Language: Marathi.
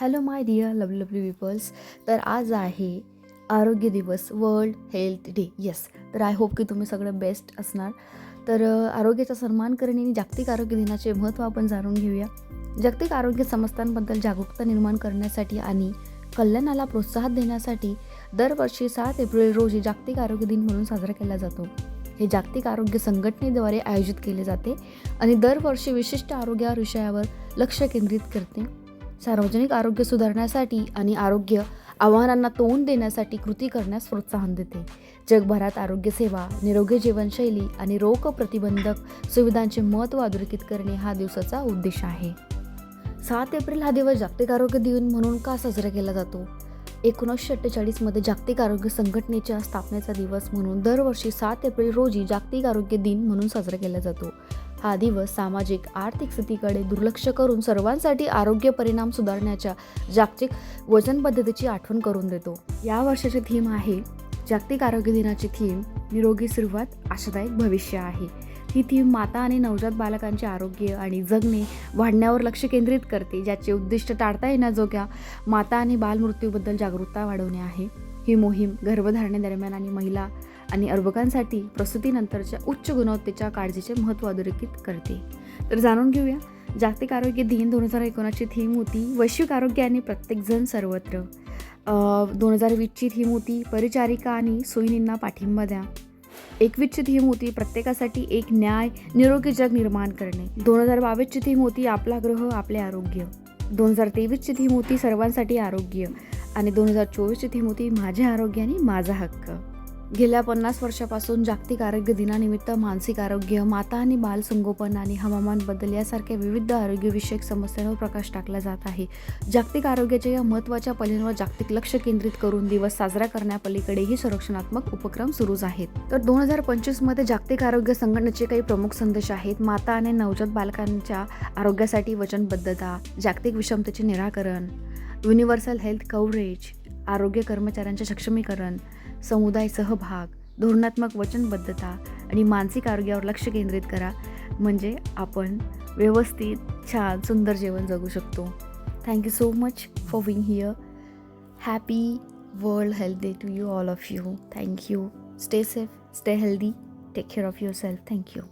Hello my dear lovely lovely peoples तर आज आहे आरोग्य दिवस वर्ल्ड हेल्थ डे येस तर आय होप की तुम्ही सगळं बेस्ट असणार. तर आरोग्याचा सन्मान करणे आणि जागतिक आरोग्य दिनाचे महत्त्व आपण जाणून घेऊया. जागतिक आरोग्य समस्यांबद्दल जागरूकता निर्माण करण्यासाठी आणि कल्याणाला प्रोत्साहन देण्यासाठी दरवर्षी सात एप्रिल रोजी जागतिक आरोग्य दिन म्हणून साजरा केला जातो. हे जागतिक आरोग्य संघटनेद्वारे आयोजित केले जाते आणि दरवर्षी विशिष्ट आरोग्य विषयावर लक्ष केंद्रित करते. सार्वजनिक आरोग्य सुधारण्यासाठी आणि आरोग्य आव्हानांना तोंड देण्यासाठी कृती करण्यास प्रोत्साहन देते. जगभरात आरोग्यसेवा निरोगी जीवनशैली आणि रोग प्रतिबंधक सुविधांचे महत्त्व अधोरेखित करणे हा दिवसाचा उद्देश आहे. सात एप्रिल हा दिवस जागतिक आरोग्य दिन म्हणून का साजरा केला जातो? एकोणीसशे अठ्ठेचाळीसमध्ये जागतिक आरोग्य संघटनेच्या स्थापनेचा दिवस म्हणून दरवर्षी सात एप्रिल रोजी जागतिक आरोग्य दिन म्हणून साजरा केला जातो. हा दिवस सामाजिक आर्थिक स्थितीकडे दुर्लक्ष करून सर्वांसाठी आरोग्य परिणाम सुधारण्याच्या जागतिक वचनबद्धतेची आठवण करून देतो. या वर्षाची थीम आहे जागतिक आरोग्य दिनाची थीम निरोगी सुरुवात आशादायक भविष्य आहे. ही थीम माता आणि नवजात बालकांचे आरोग्य आणि जगणे वाढण्यावर लक्ष केंद्रित करते ज्याचे उद्दिष्ट टाळता येण्याजोग्या माता आणि बालमृत्यूबद्दल जागरूकता वाढवणे आहे. ही मोहीम गर्भधारणेदरम्यान आणि महिला आणि अर्भकांसाठी प्रसूतीनंतरच्या उच्च गुणवत्तेच्या काळजीचे महत्त्व अधोरेखित करते. तर जाणून घेऊया जागतिक आरोग्य दिन दोन हजार एकोणाची थीम होती वैश्विक आरोग्य आणि प्रत्येकजण सर्वत्र. दोन हजार वीसची थीम होती परिचारिका आणि सोयीनींना पाठिंबा द्या. एकवीसची थीम होती प्रत्येकासाठी एक न्याय निरोगी जग निर्माण करणे. दोन हजार बावीसची थीम होती आपला ग्रह आपले आरोग्य. दोन हजार तेवीसची थीम होती सर्वांसाठी आरोग्य. आणि दोन हजार चोवीसची थीम होती माझे आरोग्य आणि माझा हक्क. गेल्या पन्नास वर्षापासून जागतिक आरोग्य दिनानिमित्त मानसिक आरोग्य माता आणि बाल संगोपन आणि हवामान बदल यासारख्या विविध आरोग्यविषयक समस्यांवर प्रकाश टाकला जात आहे. जागतिक आरोग्याच्या या महत्त्वाच्या पलींवर जागतिक लक्ष केंद्रित करून दिवस साजरा करण्यापलीकडेही संरक्षणात्मक उपक्रम सुरूच आहेत. तर दोन हजार पंचवीसमध्ये जागतिक आरोग्य संघटनेचे काही प्रमुख संदेश आहेत. माता आणि नवजात बालकांच्या आरोग्यासाठी वचनबद्धता जागतिक विषमतेचे निराकरण युनिव्हर्सल हेल्थ कव्हरेज आरोग्य कर्मचाऱ्यांचे सक्षमीकरण समुदाय सहभाग धोरणात्मक वचनबद्धता आणि मानसिक आरोग्यावर लक्ष केंद्रित करा. म्हणजे आपण व्यवस्थित छान सुंदर जेवण जगू शकतो. Thank you so much for being here happy world health day to you all of you thank you stay safe stay healthy take care of yourself thank you